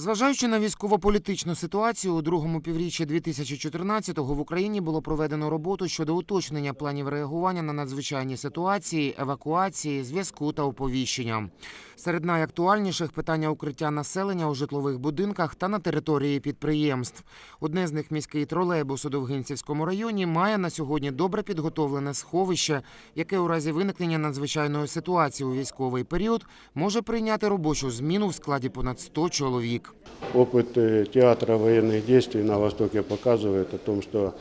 Зважаючи на військово-політичну ситуацію, у другому півріччі 2014-го в Україні було проведено роботу щодо уточнення планів реагування на надзвичайні ситуації, евакуації, зв'язку та оповіщення. Серед найактуальніших питання укриття населення у житлових будинках та на території підприємств. Одне з них міський тролейбус у Довгинцівському районі має на сьогодні добре підготовлене сховище, яке у разі виникнення надзвичайної ситуації у військовий період може прийняти робочу зміну в складі понад 100 чоловік. Опыт театра военных действий на Востоке показывает о том, что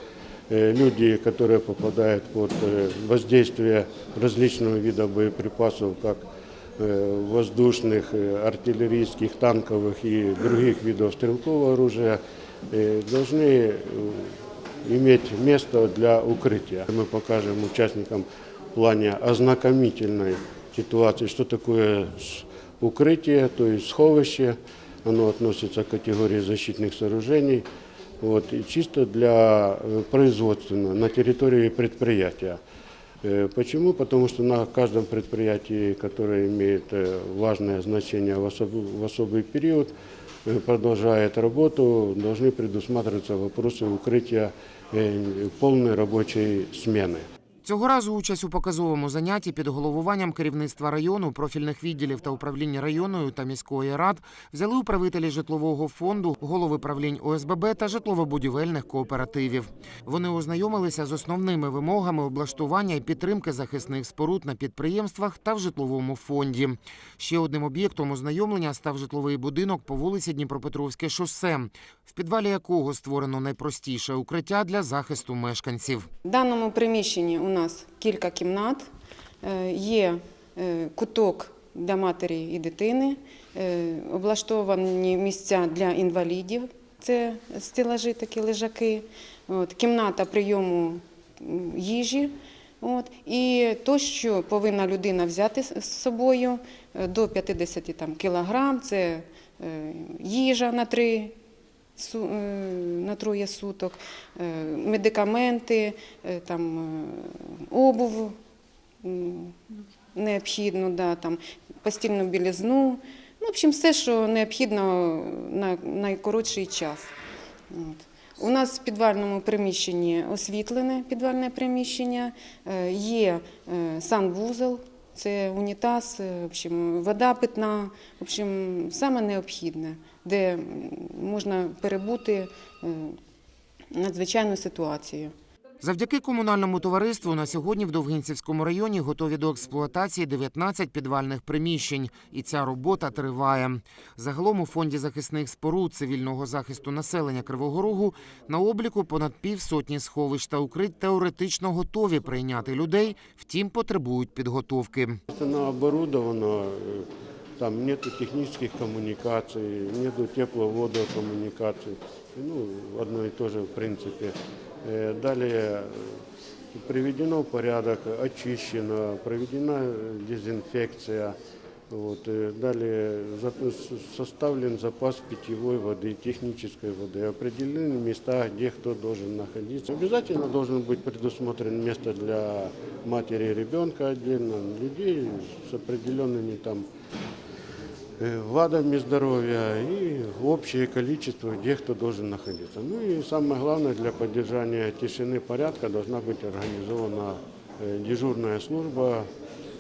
э, люди, которые попадают под э, воздействие различного вида боеприпасов, как э, воздушных, артиллерийских, танковых и других видов стрелкового оружия, должны иметь место для укрытия. Мы покажем участникам в плане ознакомительной ситуации, что такое укрытие, то есть сховище. Оно относится к категории защитных сооружений. Вот, и чисто для э, производственно на территории предприятия. Э, Почему? Потому что на каждом предприятии, которое имеет э, важное значение в особ- в особый период, э, продолжает работу, должны предусматриваться вопросы укрытия э, полной рабочей смены. Цього разу участь у показовому занятті під головуванням керівництва району, профільних відділів та управління районної та міської рад взяли управителі житлового фонду, голови правлінь ОСББ та житлово-будівельних кооперативів. Вони ознайомилися з основними вимогами облаштування і підтримки захисних споруд на підприємствах та в житловому фонді. Ще одним об'єктом ознайомлення став житловий будинок по вулиці Дніпропетровське шосе, в підвалі якого створено найпростіше укриття для захисту мешканців. В даному приміщенні у нас кілька кімнат, Е, є е, куток для матері і дитини, е, облаштовані місця для інвалідів, це стелажі, такі лежаки, от, кімната прийому їжі. От, і то, що повинна людина взяти з собою до 50 там, кілограм, це їжа на три на троє суток, е, медикаменти, е, там, е, обув необхідно, да, там, постільну білизну. Ну, в общем, все, що необхідно на найкоротший час. От. У нас в підвальному приміщенні освітлене підвальне приміщення, е, є е, санвузол, це унітаз, е, в общем, вода питна, в общем, саме необхідне, де можна перебути е, надзвичайну ситуацію. Завдяки комунальному товариству на сьогодні в Довгинцівському районі готові до експлуатації 19 підвальних приміщень, і ця робота триває. Загалом у фонді захисних споруд цивільного захисту населення Кривого Рогу на обліку понад півсотні сховищ та укрить теоретично готові прийняти людей, втім потребують підготовки. Оно оборудовано, э, там нету технических коммуникаций, нету тепловодокоммуникаций. Ну, одно и то же в принципе. Э, Далее э, приведено в порядок, очищено, проведена э, дезинфекция. Вот, э, далее за- с- составлен запас питьевой воды, технической воды, определены места, где кто должен находиться. Обязательно должен быть предусмотрен место для матери и ребенка отдельно, людей с определенными там э, вадами здоровья и общее количество, где кто должен находиться. Ну и самое главное, для поддержания тишины порядка должна быть организована э, дежурная служба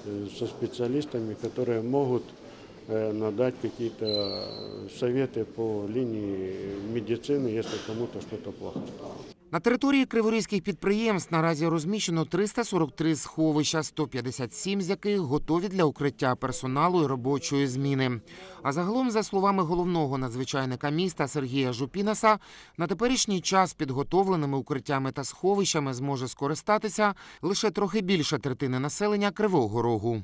э, со специалистами, которые могут э, надать какие-то советы по линии медицины, если кому-то что-то плохо стало. На території криворізьких підприємств наразі розміщено 343 сховища, 157 з яких готові для укриття персоналу і робочої зміни. А загалом, за словами головного надзвичайника міста Сергія Жупінаса, на теперішній час підготовленими укриттями та сховищами зможе скористатися лише трохи більше третини населення Кривого Рогу.